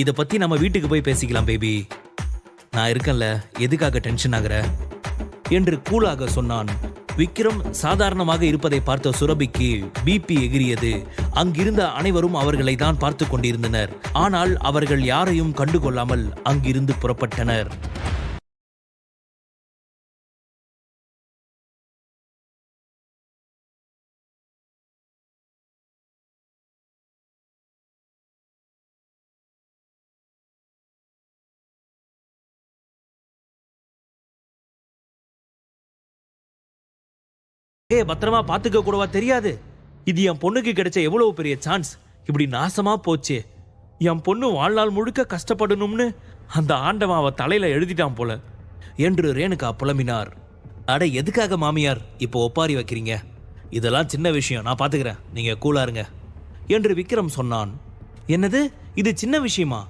இத பத்தி நம்ம வீட்டுக்கு போய் பேசிக்கலாம் பேபி நான் இருக்கேன்ல எதுக்காக டென்ஷன் ஆகுற? என்று கூலாக சொன்னான். விக்ரம் சாதாரணமாக இருப்பதை பார்த்த சுரபிக்கு பிபி எகிரியது அங்கிருந்த அனைவரும் அவர்களை தான் பார்த்து கொண்டிருந்தனர். ஆனால் அவர்கள் யாரையும் கண்டுகொள்ளாமல் அங்கிருந்து புறப்பட்டனர். ஏ பத்திரமா பாத்துக்க கூடவா தெரியாது? இது என் பொண்ணுக்கு கிடைச்ச எவ்வளவு பெரிய சான்ஸ் இப்படி நாசமா போச்சு. என் பொண்ணு வாழ்நாள் முழுக்க கஷ்டப்படணும்னு அந்த ஆண்டவன் அவ தலையில எழுதிட்டான் போல. என்று ரேணுகா புலம்பினார். அட எதுக்காக மாமியார் இப்போ ஒப்பாரி வைக்கிறீங்க? இதெல்லாம் சின்ன விஷயம். நான் பாத்துக்கிறேன் நீங்க கூலாருங்க என்று விக்ரம் சொன்னான். என்னது? இது சின்ன விஷயமா?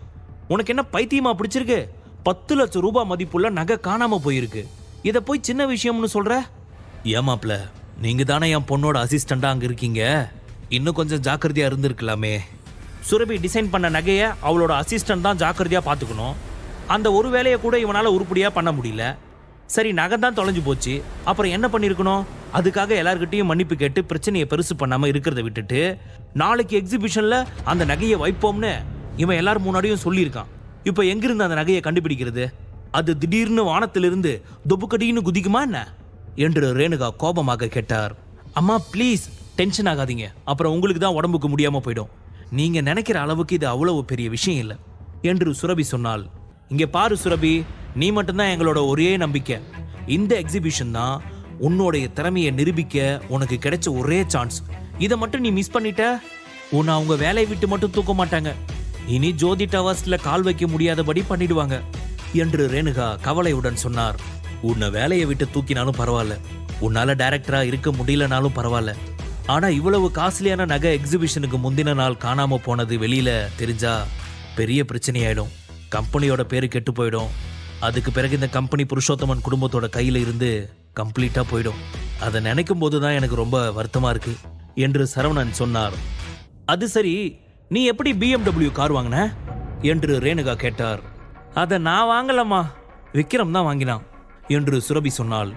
உனக்கு என்ன பைத்தியமா பிடிச்சிருக்கு? பத்து லட்சம் ரூபாய் மதிப்புள்ள நகை காணாம போயிருக்கு. இதை போய் சின்ன விஷயம்னு சொல்ற? ஏமாப்ல நீங்க தானே என் பொண்ணோட அசிஸ்டண்டா அங்க இருக்கீங்க? இன்னும் கொஞ்சம் ஜாக்கிரதையா இருந்திருக்கலாமே. சுரபி டிசைன் பண்ண நகையை அவளோட அசிஸ்டன்ட் தான் ஜாக்கிரதையா பார்த்துக்கணும். அந்த ஒரு வேலையை கூட இவனால உருப்படியா பண்ண முடியல. சரி நகை தான் தொலைஞ்சு போச்சு. அப்புறம் என்ன பண்ணியிருக்கணும் அதுக்காக எல்லார்கிட்டையும் மன்னிப்பு கேட்டு பிரச்சனையை பெருசு பண்ணாம இருக்கிறத விட்டுட்டு நாளைக்கு எக்ஸிபிஷன்ல அந்த நகையை வைப்போம்னு இவன் எல்லாரும் முன்னாடியும் சொல்லியிருக்கான். இப்போ எங்கிருந்து அந்த நகையை கண்டுபிடிக்கிறது? அது திடீர்னு வானத்திலிருந்து தொப்புக்கடின்னு குதிக்குமா என்ன? என்று ரேணுகா கோபமாக கேட்டார். அம்மா ப்ளீஸ் டென்ஷன் ஆகாதீங்க. அப்புறம் உங்களுக்கு தான் உடம்புக்கு முடியாம போயிடும். நீங்க நினைக்கிற அளவுக்கு இது அவ்வளவு பெரிய விஷயம் இல்லை என்று சுரபி சொன்னாள். இங்க பாரு சுரபி நீ மட்டும்தான் எங்களோட ஒரே நம்பிக்கை. இந்த எக்ஸிபிஷன் தான் உன்னோடைய திறமையை நிரூபிக்க உனக்கு கிடைச்ச ஒரே சான்ஸ் இதை மட்டும் நீ மிஸ் பண்ணிட்ட உன்னை அவங்க வேலையை விட்டு மட்டும் தூக்க மாட்டாங்க. இனி ஜோதி டவர்ஸ்ல கால் வைக்க முடியாதபடி பண்ணிடுவாங்க என்று ரேணுகா கவலையுடன் சொன்னார். உன்னை வேலையை விட்டு தூக்கினாலும் பரவாயில்ல. உன்னால டைரக்டரா இருக்க முடியலனாலும் பரவாயில்ல. ஆனா இவ்வளவு காஸ்ட்லியான நகை எக்ஸிபிஷனுக்கு முந்தின நாள் காணாம போனது வெளியில தெரிஞ்சா பெரிய பிரச்சனையாயிடும். கம்பெனியோட பேரு கெட்டு போயிடும். அதுக்கு பிறகு இந்த கம்பெனி புருஷோத்தமன் குடும்பத்தோட கையில இருந்து கம்ப்ளீட்டா போயிடும். அதை நினைக்கும் போது தான் எனக்கு ரொம்ப வருத்தமா இருக்கு என்று சரவணன் சொன்னார். அது சரி நீ எப்படி பிஎம்டபிள்யூ கார் வாங்கின? என்று ரேணுகா கேட்டார். அதை நான் வாங்கலம்மா. விக்ரம் தான் வாங்கினான். என்று சுரபி சொன்னாள்.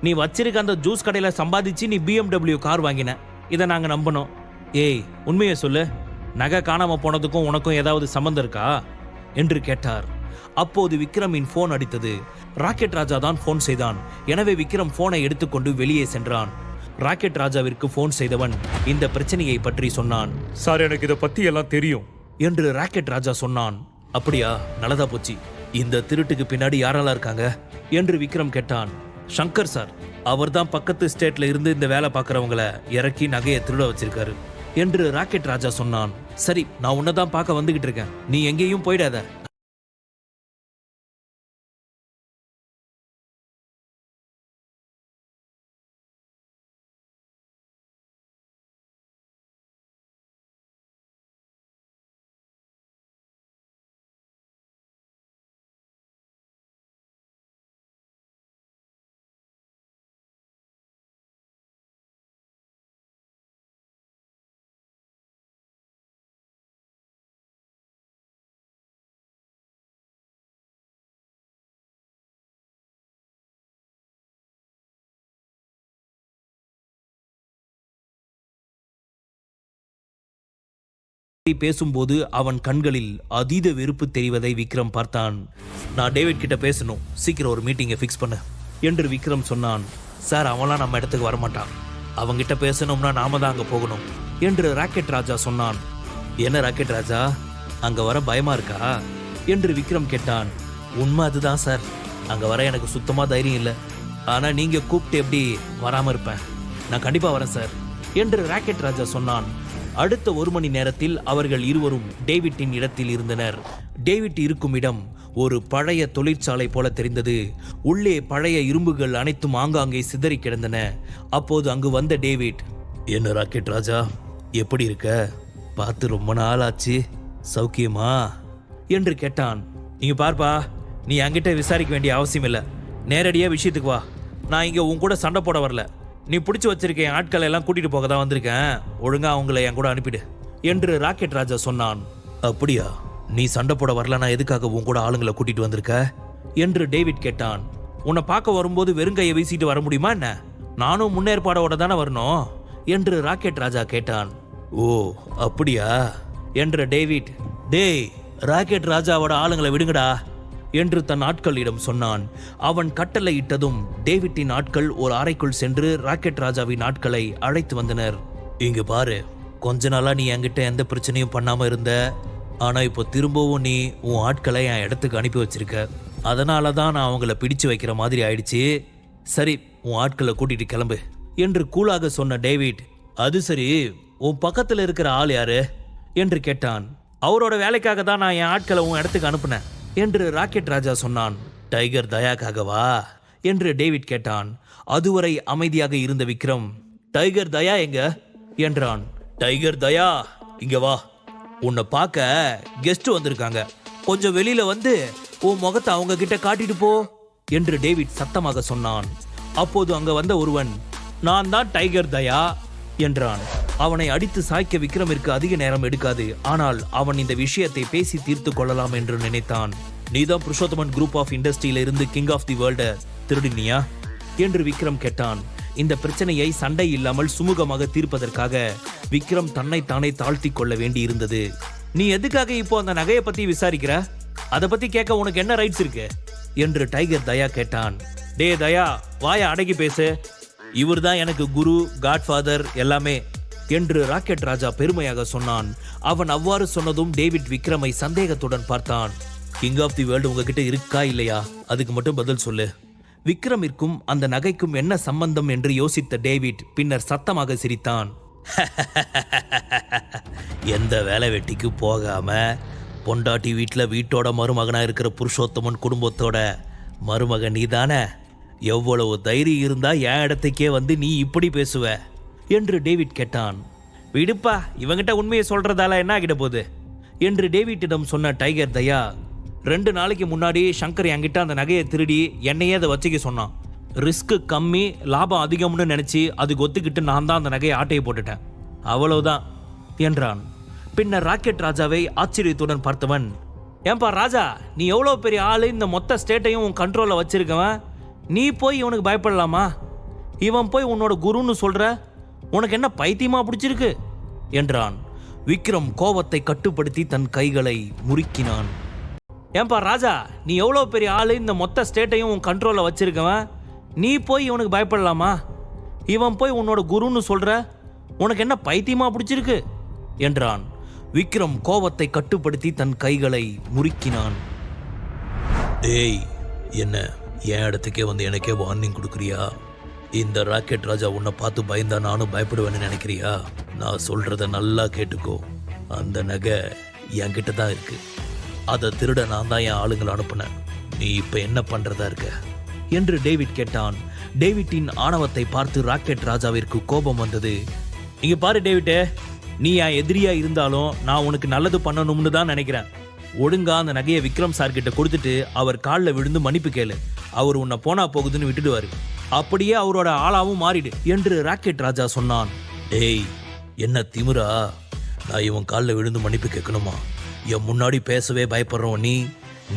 நீ வச்சிருக்க அந்த ஜூஸ் கடையில சம்பாதிச்சு நீ BMW கார் வாங்கின. இதை நாங்க நம்பணும். ஏய் உண்மையை சொல்லு. நகை காணாம போனதுக்கும் உனக்கும் ஏதாவது சம்மந்தம் இருக்கா? என்று கேட்டார். அப்போது விக்ரமின் போன் அடித்தது. ராக்கெட் ராஜா தான் போன் செய்தான். எனவே விக்ரம் போனை எடுத்துக்கொண்டு வெளியே சென்றான். ராக்கெட் ராஜாவிற்கு போன் செய்தவன் இந்த பிரச்சனையை பற்றி சொன்னான். சார் எனக்கு இதை பத்தி எல்லாம் தெரியும். என்று ராக்கெட் ராஜா சொன்னான். அப்படியா? நல்லதா போச்சு. இந்த திருட்டுக்கு பின்னாடி யாரெல்லாம் இருக்காங்க? என்று விக்ரம் கேட்டான். சங்கர் சார் அவர்தான் பக்கத்து ஸ்டேட்ல இருந்து இந்த வேலை பார்க்கறவங்கள இறக்கி நகையை திருட வச்சிருக்காரு என்று ராக்கெட் ராஜா சொன்னான். சரி நான் உன்னதான் பார்க்க வந்துகிட்டு இருக்கேன். நீ எங்கேயும் போயிடாத. பேசும்போது அவன் கண்களில் அதீத வெறுப்பு தெரிவதை விக்ரம் பார்த்தான். நான் டேவிட் கிட்ட பேசணும். சீக்கிரம் ஒரு மீட்டிங்கை ஃபிக்ஸ் பண்ணு என்று விக்ரம் சொன்னான். சார் அவன்லாம் நம்ம இடத்துக்கு வரமாட்டான். அவங்கிட்ட பேசணும்னா நாம தான் அங்கே போகணும் என்று ராக்கெட் ராஜா சொன்னான். என்ன ராக்கெட் ராஜா? அங்கே வர பயமா இருக்கா? என்று விக்ரம் கேட்டான். உண்மை அதுதான் சார். அங்கே வர எனக்கு சுத்தமாக தைரியம் இல்லை. ஆனால் நீங்கள் கூப்பிட்டு எப்படி வராமல் இருப்பேன். நான் கண்டிப்பாக வரேன் சார் என்று ராக்கெட் ராஜா சொன்னான். அடுத்த ஒரு மணி நேரத்தில் அவர்கள் இருவரும் டேவிட்டின் இடத்தில் இருந்தனர். டேவிட் இருக்கும் இடம் ஒரு பழைய தொழிற்சாலை போல தெரிந்தது. உள்ளே பழைய இரும்புகள் அனைத்தும் ஆங்காங்கே சிதறி கிடந்தன. அப்போது அங்கு வந்த டேவிட் என்ன ராக்கெட் ராஜா எப்படி இருக்க? பார்த்து ரொம்ப நாள் ஆச்சு சௌக்கியமா? என்று கேட்டான். நீங்க பார்ப்பா நீ என்கிட்ட விசாரிக்க வேண்டிய அவசியம் இல்லை நேரடியாக விஷயத்துக்கு வா. நான் இங்கே உன் கூட சண்டை போட வரல. நீ பிடிச்சி வச்சிருக்க என் ஆட்களை எல்லாம் கூட்டிட்டு போக தான் வந்திருக்கேன். ஒழுங்கா அவங்கள என் கூட அனுப்பிடு. என்று ராக்கெட் ராஜா சொன்னான். அப்படியா? நீ சண்டை போட வரலனா எதுக்காக உன் கூட ஆளுங்களை கூட்டிட்டு வந்திருக்க? என்று டேவிட் கேட்டான். உன்னை பார்க்க வரும்போது வெறுங்கையை வீசிட்டு வர முடியுமா என்ன? நானும் முன்னேற்பாடோட தானே வரணும்? என்று ராக்கெட் ராஜா கேட்டான். ஓ அப்படியா? என்ற டேவிட். டேய் ராக்கெட் ராஜாவோட ஆளுங்களை விடுங்கடா. என்று தன் ஆட்களிடம் சொன்னான். அவன் கட்டளையிட்டதும் டேவிட்டின் ஆட்கள் ஒரு அறைக்குள் சென்று ராக்கெட் ராஜாவின் ஆட்களை அழைத்து வந்தனர். இங்கு பாரு கொஞ்ச நாளா நீ என்கிட்ட எந்த பிரச்சனையும் பண்ணாம இருந்த. ஆனா இப்போ திரும்பவும் நீ உன் ஆட்களை என் இடத்துக்கு அனுப்பி வச்சிருக்க. அதனால தான் நான் அவங்கள பிடிச்சு வைக்கிற மாதிரி ஆயிடுச்சு. சரி உன் ஆட்களை கூட்டிட்டு கிளம்பு என்று கூலாக சொன்ன டேவிட் அது சரி உன் பக்கத்தில் இருக்கிற ஆள் யாரு? என்று கேட்டான். அவரோட வேலைக்காக தான் நான் என் ஆட்களை உன் இடத்துக்கு அனுப்புனேன். என்று ராக்கெட் ராஜா சொன்னான். டைகர் தயாக்காகவா? என்று டேவிட் கேட்டான். அதுவரை அமைதியாக இருந்த விக்ரம் டைகர் தயா எங்க? என்றான். டைகர் தயா இங்க வா. உன்னை பார்க்க கெஸ்ட் வந்திருக்காங்க. கொஞ்சம் வெளியில வந்து உன் முகத்தை அவங்க கிட்ட காட்டிட்டு போ என்று டேவிட் சத்தமாக சொன்னான். அப்போது அங்க வந்த ஒருவன் நான் தான் டைகர் தயா என்றான். அவனை அடித்து சாய்க்க விக்ரமிற்கு அதிக நேரம் எடுக்காது. ஆனால் அவன் இந்த விஷயத்தை பேசி தீர்த்து கொள்ளலாம் என்று நினைத்தான். நீதான் புருஷோத்தமன் குரூப் ஆஃப் இண்டஸ்ட்ரியில இருந்து கிங் ஆஃப் தி வேர்ல்ட திருடினியா? என்று விக்ரம் கேட்டான். இந்த பிரச்சனையை சண்டை இல்லாமல் சுமூகமாக தீர்ப்பதற்காக விக்ரம் தன்னை தானே தாழ்த்தி கொள்ள வேண்டி இருந்தது நீ எதுக்காக இப்போ அந்த நகையை பத்தி விசாரிக்கிற? அதை பத்தி கேட்க உனக்கு என்ன ரைட்ஸ் இருக்கு? என்று டைகர் தயா கேட்டான். டே தயா வாய அடக்கி பேசு. இவர்தான் எனக்கு குரு காட்ஃபாதர் எல்லாமே என்று ராக்கெட் ராஜா பெருமையாக சொன்னான். அவன் அவ்வாறு சொன்னதும் டேவிட் விக்ரமை சந்தேகத்துடன் பார்த்தான். கிங் ஆஃப் தி வேர்ல்டு உங்ககிட்ட இருக்கா இல்லையா? அதுக்கு மட்டும் பதில் சொல்லு. விக்ரமிற்கும் அந்த நகைக்கும் என்ன சம்பந்தம் என்று யோசித்த டேவிட் பின்னர் சத்தமாக சிரித்தான். எந்த வேலை வெட்டிக்கு போகாம பொண்டாட்டி வீட்டில் வீட்டோட மருமகனாக இருக்கிற புருஷோத்தமன் குடும்பத்தோட மருமகன் நீதானே? எவ்வளவு தைரியம் இருந்தா என் இடத்துக்கே வந்து நீ இப்படி பேசுவ? என்று டேவிட் கேட்டான். விடுப்பா இவங்கிட்ட உண்மையை சொல்றதால என்ன ஆகிட போகுது? என்று டேவிட்டிடம் சொன்ன டைகர் தயா ரெண்டு நாளைக்கு முன்னாடி சங்கர் என்கிட்ட அந்த நகையை திருடி என்னையே அதை வச்சுக்க சொன்னான். ரிஸ்க் கம்மி லாபம் அதிகம்னு நினைச்சு அதுக்கு ஒத்துக்கிட்டு நான் தான் அந்த நகையை ஆட்டையை போட்டுட்டேன். அவ்வளவுதான் என்றான். பின்னர் ராக்கெட் ராஜாவை ஆச்சரியத்துடன் பார்த்தவன் ஏன்பா ராஜா நீ எவ்வளோ பெரிய ஆளு இந்த மொத்த ஸ்டேட்டையும் உன் கண்ட்ரோலில் வச்சிருக்கவன்? நீ போய் இவனுக்கு பயப்படலாமா? இவன் போய் உன்னோட குருன்னு சொல்கிற உனக்கு என்ன பைத்தியமா பிடிச்சிருக்கு? என்றான். விக்ரம் கோபத்தை கட்டுப்படுத்தி தன் கைகளை முறுக்கினான். ஏன்பா ராஜா நீ எவ்வளோ பெரிய ஆளு? இந்த மொத்த ஸ்டேட்டையும் உன் கண்ட்ரோலில் வச்சிருக்கவன். நீ போய் இவனுக்கு பயப்படலாமா? இவன் போய் உன்னோட குருன்னு சொல்கிற உனக்கு என்ன பைத்தியமா பிடிச்சிருக்கு? என்றான். விக்ரம் கோபத்தை கட்டுப்படுத்தி தன் கைகளை முறுக்கினான். டேய் என்ன? என் இடத்துக்கே வந்து எனக்கே வார்னிங் கொடுக்குறியா? இந்த ராக்கெட் ராஜா உன்னை பார்த்து பயந்தா நானும் பயப்படுவேன்னு நினைக்கிறியா? நான் சொல்றத நல்லா கேட்டுக்கோ. அந்த நகை என்கிட்ட தான் இருக்கு. அதை திருட நான் தான் என் ஆளுங்களை அனுப்புனேன். நீ இப்போ என்ன பண்றதா இருக்க? என்று டேவிட் கேட்டான். டேவிட்டின் ஆணவத்தை பார்த்து ராக்கெட் ராஜாவிற்கு கோபம் வந்தது. இங்க பாரு டேவிட்டே நீ என் எதிரியா இருந்தாலும் நான் உனக்கு நல்லது பண்ணணும்னு தான் நினைக்கிறேன். ஒழுங்கா அந்த நகையை விக்ரம் சார்கிட்ட கொடுத்துட்டு அவர் காலில் விழுந்து மன்னிப்பு கேளு. அவர் உன்னை போனா போகுதுன்னு விட்டுடுவாரு. அப்படியே அவரோட ஆளாவும் மாறிடு என்று ராக்கெட் ராஜா சொன்னான். டேய் என்ன திமுரா நான் இவன் காலில் விழுந்து மன்னிப்பு கேட்கணுமா? என் முன்னாடி பேசவே பயப்படுறோம் நீ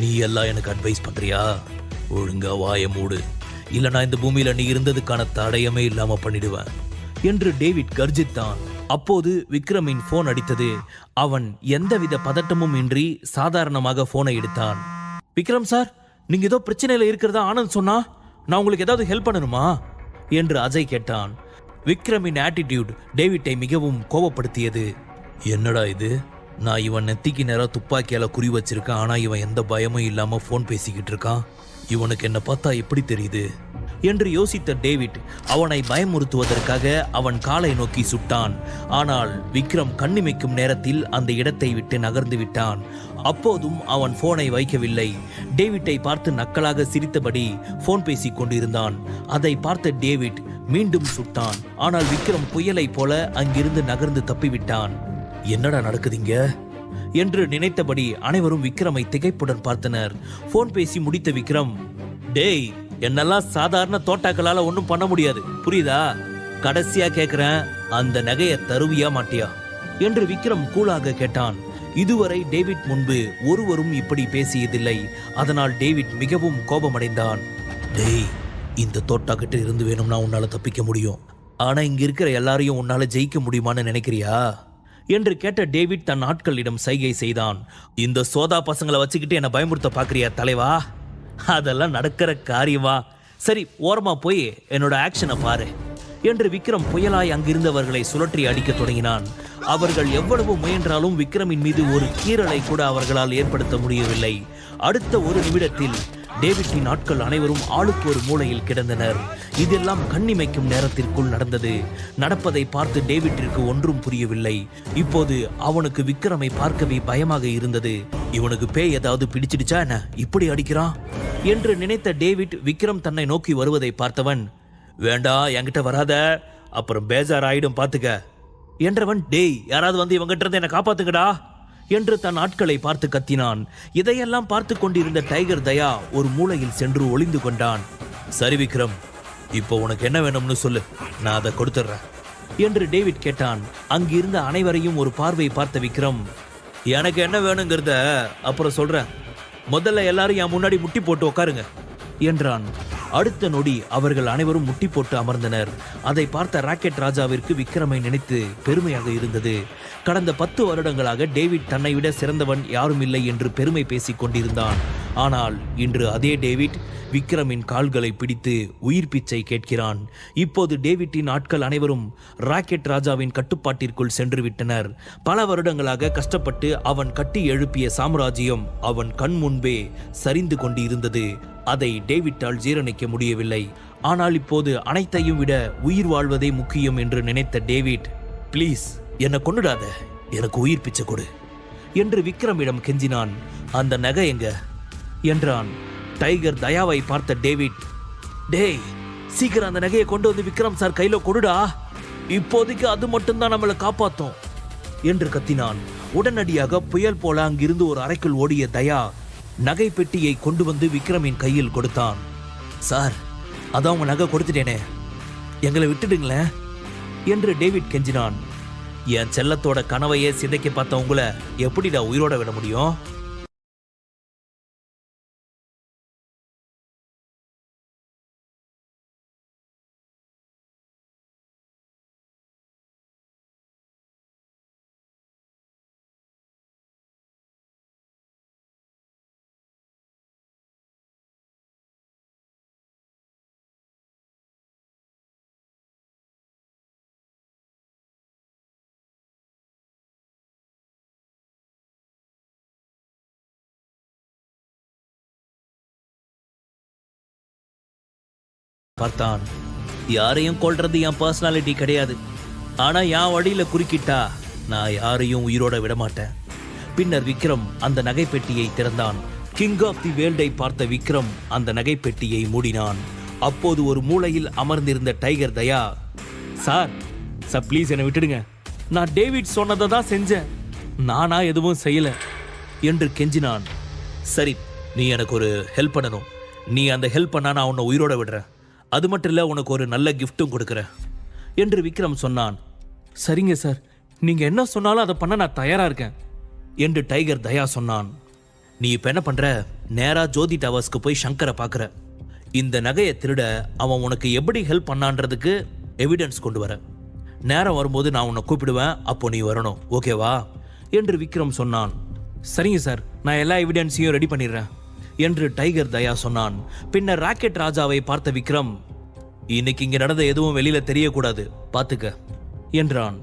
நீ எல்லாம் எனக்கு அட்வைஸ் பண்றியா? ஒழுங்கா வாய மூடு. இல்லை நான் இந்த பூமியில் நீ இருந்ததுக்கான தடயமே இல்லாமல் பண்ணிடுவேன் என்று டேவிட் கர்ஜித்தான். அப்போது விக்ரமின் போன் அடித்தது. அவன் எந்தவித பதட்டமும் இன்றி சாதாரணமாக போனை எடுத்தான். விக்ரம் சார் நீங்க ஏதோ பிரச்சனையில இருக்கிறதா ஆனந்த் சொன்னா நான் உங்களுக்கு ஏதாவது ஹெல்ப் பண்ணணுமா? என்று அஜய் கேட்டான். விக்ரமின் ஆட்டிடியூட் டேவிட்டை மிகவும் கோபப்படுத்தியது. என்னடா இது? நான் இவன் நெத்திக்கு நேரம் துப்பாக்கியால குறி வச்சிருக்கேன் ஆனா இவன் எந்த பயமும் இல்லாம ஃபோன் பேசிக்கிட்டு இருக்கான். இவனுக்கு என்ன பார்த்தா எப்படி தெரியுது? என்று யோசித்த டேவிட் அவனை பயமுறுத்துவதற்காக அவன் காலை நோக்கி சுட்டான். ஆனால் விக்ரம் கண்ணிமைக்கும் நேரத்தில் அந்த இடத்தை விட்டு நகர்ந்து விட்டான். அப்போதும் அவன் போனை வைக்கவில்லை. டேவிட்டை பார்த்து நக்கலாக சிரித்தபடி போன் பேசிக் கொண்டிருந்தான். அதை பார்த்த டேவிட் மீண்டும் சுட்டான். ஆனால் விக்ரம் புயலைப் போல அங்கிருந்து நகர்ந்து தப்பிவிட்டான். என்னடா நடக்குதுங்க? என்று நினைத்தபடி அனைவரும் விக்ரமை திகைப்புடன் பார்த்தனர். போன் பேசி முடித்த விக்ரம் டேய் என்னெல்லாம் சாதாரண தோட்டாக்களால ஒன்றும் பண்ண முடியாது. புரியுதா? கடைசியா கேக்குறேன் அந்த நகையை தருவியா மாட்டியா? என்று விக்ரம் கூலாக கேட்டான். இதுவரை டேவிட் முன்பு ஒருவரும் இப்படி பேசியதில்லை. அதனால் டேவிட் மிகவும் கோபமடைந்தான். டேய் இந்த தோட்டாக்கிட்ட இருந்து வேணும்னா உன்னால தப்பிக்க முடியும். ஆனா இங்க இருக்கிற எல்லாரையும் உன்னால ஜெயிக்க முடியுமான்னு நினைக்கிறியா? என்று கேட்ட டேவிட் தன் ஆட்களிடம் சைகை செய்தான். இந்த சோதா பசங்களை வச்சுக்கிட்டு என்னை பயமுறுத்த பாக்குறியா தலைவா? அதெல்லாம் நடக்கிற காரியமா? சரி ஓரமா போய் என்னோட ஆக்ஷனை பாரு. என்று விக்ரம் புயலாய் அங்கிருந்தவர்களை சுழற்றி அடிக்க தொடங்கினான். அவர்கள் எவ்வளவு முயன்றாலும் விக்ரமின் மீது ஒரு கீறலை கூட அவர்களால் ஏற்படுத்த முடியவில்லை. அடுத்த ஒரு நிமிடத்தில் டேவிட்டின் ஆட்கள் அனைவரும் ஆளுக்கு ஒரு மூலையில் கிடந்தனர். இதெல்லாம் கண்ணிமைக்கும் நேரத்திற்குள் நடந்தது. நடப்பதை பார்த்து டேவிட்டிற்கு ஒன்றும் புரியவில்லை. இப்போது அவனுக்கு விக்ரமை பார்க்கவே பயமாக இருந்தது. இவனுக்கு பேய் ஏதாவது பிடிச்சிடுச்சா என்ன? இப்படி அடிக்கிறான்? என்று நினைத்த டேவிட் விக்ரம் தன்னை நோக்கி வருவதை பார்த்தவன் வேண்டாம் என்கிட்ட வராத. அப்புறம் பேஜார் ஆயிடும் பாத்துக்க. என்றவன் டேய் யாராவது வந்து இவங்கிட்ட இருந்து என்னை காப்பாத்துங்கடா. என்று தன் ஆட்களை பார்த்து கத்தினான். இதையெல்லாம் பார்த்து கொண்டிருந்த டைகர் தயா ஒரு மூலையில் சென்று ஒளிந்து கொண்டான். சரி விக்ரம் இப்போ உனக்கு என்ன வேணும்னு சொல்லு. நான் அதை கொடுத்துட்றேன். என்று டேவிட் கேட்டான். அங்கிருந்த அனைவரையும் ஒரு பார்வை பார்த்த விக்ரம். எனக்கு என்ன வேணுங்கிறத அப்புறம் சொல்றேன். முதல்ல எல்லாரும் என் முன்னாடி முட்டி போட்டு உட்காருங்க என்றான். அடுத்த நொடி அவர்கள் அனைவரும் முட்டி போட்டு அமர்ந்தனர். அதை பார்த்த ராக்கெட் ராஜாவிற்கு விக்ரமை நினைத்து பெருமையாக இருந்தது. கடந்த பத்து வருடங்களாக டேவிட் தன்னை விட சிறந்தவன் யாரும் இல்லை என்று பெருமை பேசிக் கொண்டிருந்தான். ஆனால் இன்று அதே டேவிட் விக்ரமின் கால்களை பிடித்து உயிர் பிச்சை கேட்கிறான். இப்போது டேவிட்டின் ஆட்கள் அனைவரும் ராக்கெட் ராஜாவின் கட்டுப்பாட்டிற்குள் சென்று விட்டனர் பல வருடங்களாக கஷ்டப்பட்டு அவன் கட்டி எழுப்பிய சாம்ராஜ்யம் அவன் கண் முன்பே சரிந்து கொண்டு இருந்தது அதை டேவிட்டால் ஜீரணிக்க முடியவில்லை. ஆனால் இப்போது அனைத்தையும் விட உயிர் வாழ்வதே முக்கியம் என்று நினைத்த டேவிட் ப்ளீஸ் என்னை கொண்டுடாத எனக்கு உயிர் பிச்சை கொடு. என்று விக்ரமிடம் கெஞ்சினான். அந்த நகை எங்க? என்றான். டைகர் தயாவை பார்த்த டேவிட். டேய் சீக்கிரம் அந்த நகையை கொண்டு வந்து விக்ரம் சார் கையில கொடுடா. இப்போதைக்கு அது மட்டும்தான் நம்மளை காப்பாத்தும் என்று கத்தினான். உடனடியாக புயல் போல அங்கிருந்து ஒரு அறைக்குள் ஓடிய தயா நகை பெட்டியை கொண்டு வந்து விக்ரமின் கையில் கொடுத்தான். சார் அதான் உங்க நகை கொடுத்துட்டேனே. எங்களை விட்டுடுங்களேன் என்று டேவிட் கெஞ்சினான். என் செல்லத்தோட கனவையே சிதைக்க பார்த்த உங்களை எப்படிடா உயிரோட விட முடியும்? பார்த்தான். யாரையும் கொல்றது என் பர்சனாலிட்டி கிடையாது. ஆனா என் வழியில குறுக்கிட்டா நான் யாரையும் உயிரோட விட மாட்டேன் பின்னர் விக்ரம் அந்த நகைப்பெட்டியை திறந்தான். கிங் ஆஃப் தி வேல்டை பார்த்த விக்ரம் அந்த நகைப்பெட்டியை மூடினான். அப்போது ஒரு மூலையில் அமர்ந்திருந்த tiger Daya sir sir please என்னை விட்டுடுங்க. நான் டேவிட் சொன்னதை தான் செஞ்சேன். நானா எதுவும் செய்யல என்று கெஞ்சினான். சரி நீ எனக்கு ஒரு ஹெல்ப் பண்ணணும். நீ அந்த ஹெல்ப் பண்ணா நான் உன்னை உயிரோட விடுறேன். அது மட்டும் இல்லை உனக்கு ஒரு நல்ல கிஃப்ட்டும் கொடுக்குறேன். என்று விக்ரம் சொன்னான். சரிங்க சார் நீங்கள் என்ன சொன்னாலும் அதை பண்ண நான் தயாராக இருக்கேன் என்று டைகர் தயா சொன்னான். நீ இப்போ என்ன பண்ற? நேராக ஜோதி டவர்ஸ்க்கு போய் சங்கரை பார்க்குற இந்த நகையை திருட அவன் உனக்கு எப்படி ஹெல்ப் பண்ணான்றதுக்கு எவிடன்ஸ் கொண்டு வர. நேரம் வரும்போது நான் உன்னை கூப்பிடுவேன் அப்போ நீ வரணும். ஓகேவா என்று விக்ரம் சொன்னான். சரிங்க சார் நான் எல்லா எவிடன்ஸையும் ரெடி பண்ணிடுறேன். என்று டைகர் தயா சொன்னான். பின்னர் ராக்கெட் ராஜாவை பார்த்த விக்ரம் இன்னைக்கு இங்க நடந்த எதுவும் வெளியில தெரியக்கூடாது பாத்துக்க என்றான்.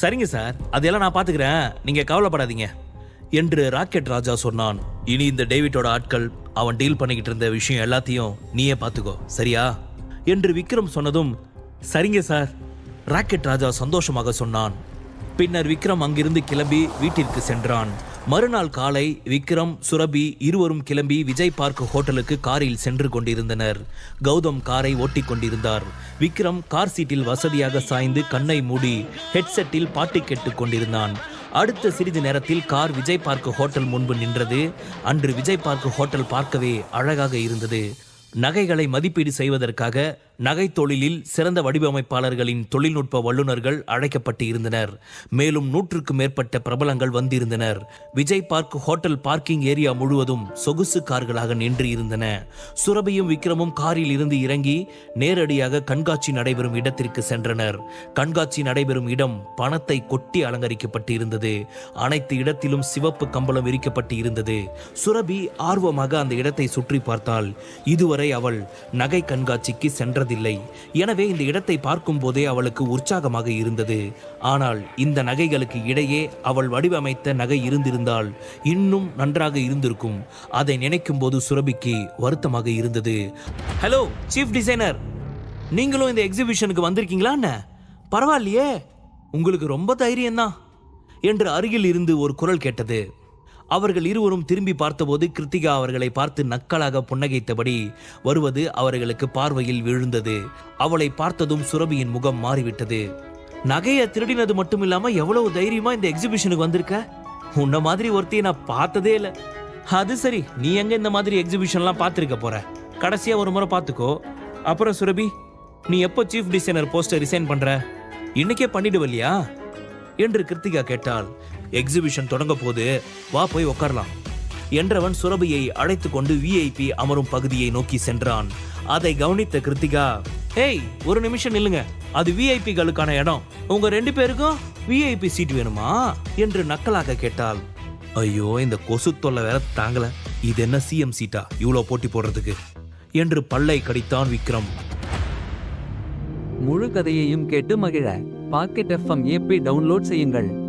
சரிங்க சார் அதையெல்லாம் நான் பாத்துக்கிறேன். நீங்க கவலைப்படாதீங்க என்று ராக்கெட் ராஜா சொன்னான். இனி இந்த டேவிட்டோட ஆட்கள் அவன் டீல் பண்ணிக்கிட்டு இருந்த விஷயம் எல்லாத்தையும் நீயே பாத்துக்கோ சரியா? என்று விக்ரம் சொன்னதும் சரிங்க சார் ராக்கெட் ராஜா சந்தோஷமாக சொன்னான். பின்னர் விக்ரம் அங்கிருந்து கிளம்பி வீட்டிற்கு சென்றான். மறுநாள் காலை விக்ரம் சுரபி இருவரும் கிளம்பி விஜய் பார்க் ஹோட்டலுக்கு காரில் சென்று கொண்டிருந்தனர். கௌதம் காரை ஓட்டிக் கொண்டிருந்தார். விக்ரம் கார் சீட்டில் வசதியாக சாய்ந்து கண்ணை மூடி ஹெட்செட்டில் பாட்டு கேட்டுக் கொண்டிருந்தான். அடுத்த சிறிது நேரத்தில் கார் விஜய் பார்க் ஹோட்டல் முன்பு நின்றது. அன்று விஜய் பார்க் ஹோட்டல் பார்க்கவே அழகாக இருந்தது. நகைகளை மதிப்பீடு செய்வதற்காக நகை தொழிலில் சிறந்த வடிவமைப்பாளர்களின் தொழில்நுட்ப வல்லுநர்கள் அழைக்கப்பட்டு இருந்தனர் மேலும் நூற்றுக்கு மேற்பட்ட பிரபலங்கள் வந்திருந்தனர். Vijay park hotel parking area முழுவதும் சொகுசு கார்களாக நின்று இருந்தன சுரபியும் விக்ரமும் காரில் இருந்து இறங்கி நேரடியாக கண்காட்சி நடைபெறும் இடத்திற்கு சென்றனர். கண்காட்சி நடைபெறும் இடம் பணத்தை கொட்டி அலங்கரிக்கப்பட்டு இருந்தது அனைத்து இடத்திலும் சிவப்பு கம்பளம் விரிக்கப்பட்டு இருந்தது சுரபி ஆர்வமாக அந்த இடத்தை சுற்றி பார்த்தாள். இதுவரை அவள் நகை கண்காட்சிக்கு சென்றதில்லை எனவே இந்த இடத்தை பார்க்கும் போதே அவளுக்கு உற்சாகமாக இருந்தது. ஆனால் இந்த நகைகளுக்கு இடையே அவள் வடிவமைத்த நகை இருந்திருந்தால் இன்னும் நன்றாக இருந்திருக்கும். அதை நினைக்கும் போது சுரபிக்கு வருத்தமாக இருந்தது. ஹலோ சீஃப் டிசைனர் நீங்களும் இந்த எக்ஸிபிஷனுக்கு வந்திருக்கீங்களா என்ன? பரவாயில்லையே. உங்களுக்கு ரொம்ப தைரியம்தான். என்று அருகில் இருந்து ஒரு குரல் கேட்டது. அவர்கள் இருவரும் திரும்பி பார்த்தபோது கிருத்திகா அவர்களை பார்த்து நக்கலாக புன்னகைத்தபடி வருவது அவர்களுக்கு பார்வையில் விழுந்தது. அவளை பார்த்ததும் சுரபியின் முகம் மாறிவிட்டது. நகையை திருடினது மட்டும் இல்லாம எவ்வளவு தைரியமா இந்த எக்ஸிபிஷனுக்கு வந்திருக்க? உன்ன மாதிரி ஒருத்தையை நான் பார்த்ததே இல்லை. அது சரி நீ எங்க இந்த மாதிரி எக்ஸிபிஷன்லாம் பார்த்துருக்க போற? கடைசியா ஒரு முறை பார்த்துக்கோ. அப்புறம் சுரபி நீ எப்போ சீஃப் டிசைனர் போஸ்டர் ரிசைன் பண்ற? இன்னைக்கே பண்ணிடுவல்லையா? என்று கிருத்திகா கேட்டாள். எக்ஸிபிஷன் தொடங்க போது வா போய் உட்காரலாம் என்றவன் சுரபியை அழைத்து கொண்டு விஐபி அமரும் பகுதியை நோக்கி சென்றான். அதை கவனித்த கிருத்திகா ஏய் ஒரு நிமிஷம் நில்லுங்க. அது விஐபிகளுக்கான இடம். உங்க ரெண்டு பேருக்கும் விஐபி சீட் வேணுமா? என்று நக்கலாக கேட்டாள். ஐயோ இந்த கொசு தொல்லை வேற தாங்கல. இது என்ன சிஎம் சீட்டா? இவ்வளோ போட்டி போடுறதுக்கு. என்று பல்லை கடித்தான் விக்ரம். முழு கதையையும் கேட்டு மகிழ. பாக்கெட் எஃப்எம் ஏபி டவுன்லோட் செய்யுங்கள்.